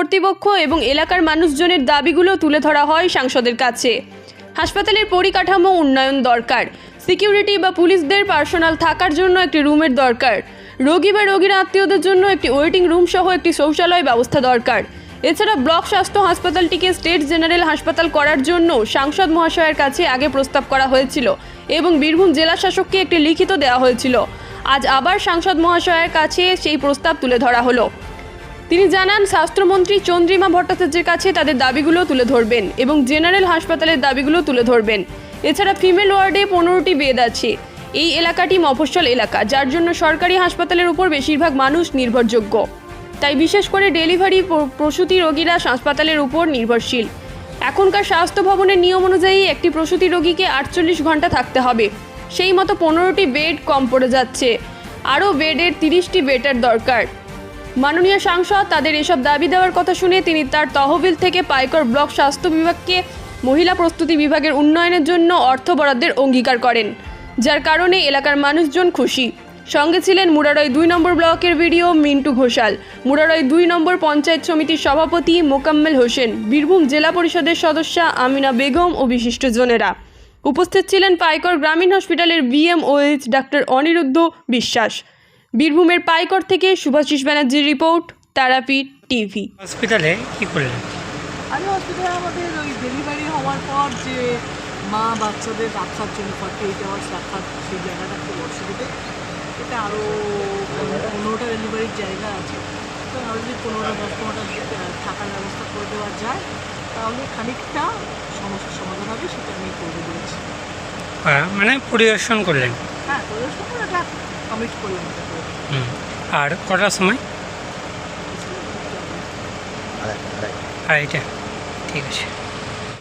কর্তৃপক্ষ এবং এলাকার মানুষজনের দাবিগুলো তুলে ধরা হয় সাংসদের কাছে। হাসপাতালের পরিকাঠামো উন্নয়ন দরকার। সিকিউরিটি বা পুলিশদের পার্সোনাল থাকার জন্য একটি রুমের দরকার। রোগী বা রোগীর আত্মীয়দের জন্য একটি ওয়েটিং রুম সহ একটি শৌচালয় ব্যবস্থা দরকার। এছাড়া ব্লক স্বাস্থ্য হাসপাতালটিকে স্টেট জেনারেল হাসপাতাল করার জন্য সাংসদ মহাশয়ের কাছে আগে প্রস্তাব করা হয়েছিল এবং বীরভূম জেলা শাসককে একটি লিখিত দেওয়া হয়েছিল। আজ আবার সাংসদ মহাশয়ের কাছে সেই প্রস্তাব তুলে ধরা হলো। তিনি জানান, স্বাস্থ্যমন্ত্রী চন্দ্রিমা ভট্টাচার্যের কাছে তাদের দাবিগুলো তুলে ধরবেন এবং জেনারেল হাসপাতালের দাবিগুলো তুলে ধরবেন। এছাড়া ফিমেল ওয়ার্ডে পনেরোটি বেদ আছে। এই এলাকাটি মফস্বল এলাকা, যার জন্য সরকারি হাসপাতালের উপর বেশিরভাগ মানুষ নির্ভরযোগ্য। তাই বিশেষ করে ডেলিভারি প্রসূতি রোগীরা হাসপাতালের উপর নির্ভরশীল। এখনকার স্বাস্থ্য ভবনের নিয়ম অনুযায়ী একটি প্রসূতি রোগীকে আটচল্লিশ ঘণ্টা থাকতে হবে। সেই মতো পনেরোটি বেড কম পড়ে যাচ্ছে। আরও বেডের তিরিশটি বেডের দরকার। মাননীয় সাংসদ, তাদের এসব দাবি দেওয়ার কথা শুনে তিনি তার তহবিল থেকে পাইকর ব্লক স্বাস্থ্য বিভাগকে মহিলা প্রস্তুতি বিভাগের উন্নয়নের জন্য অর্থ বরাদ্দের অঙ্গীকার করেন, যার কারণে এলাকার মানুষজন খুশি। সঙ্গে ছিলেন মুরারয় দুই নম্বর ব্লকের ভিডিও মিন্টু ঘোষাল মুরারয় দুই নম্বর পঞ্চায়েত সমিতির সভাপতি মোকাম্মেল হোসেন, বীরভূম জেলা পরিষদের সদস্যা আমিনা বেগম ও বিশিষ্টজনেরা উপস্থিত ছিলেন পাইকর গ্রামীণ হসপিটালের বিএমওএইচ ডাক্তার অনিরুদ্ধ বিশ্বাস। বীরভূমের পাইকর থেকে শুভাশিস ব্যানার্জির রিপোর্ট তারাপীঠ টিভি। হসপিটালে কি করলেন? আমি হসপিটালে আমাদের ওই ডেলিভারি হওয়ার পর যে মা বাচ্চাদের রাখার জন্য ফর্টি এইট আওয়ার্স রাখার সেই জায়গাটা খুব অসুবিধে। এটা আরও পনেরোটা ডেলিভারির জায়গা আছে। তো আরও যদি পনেরোটা দশ পনেরোটা থাকার ব্যবস্থা করে দেওয়া যায়। তাহলে খানিকটা সমস্যার সমাধান হবে সেটা আমি করে দিয়েছি। আহ, মানে পরিদর্শন করলেন? হ্যাঁ পরিদর্শন করে এটা কমিট করলাম। আর কটার সময়? আড়াইটা। ঠিক আছে।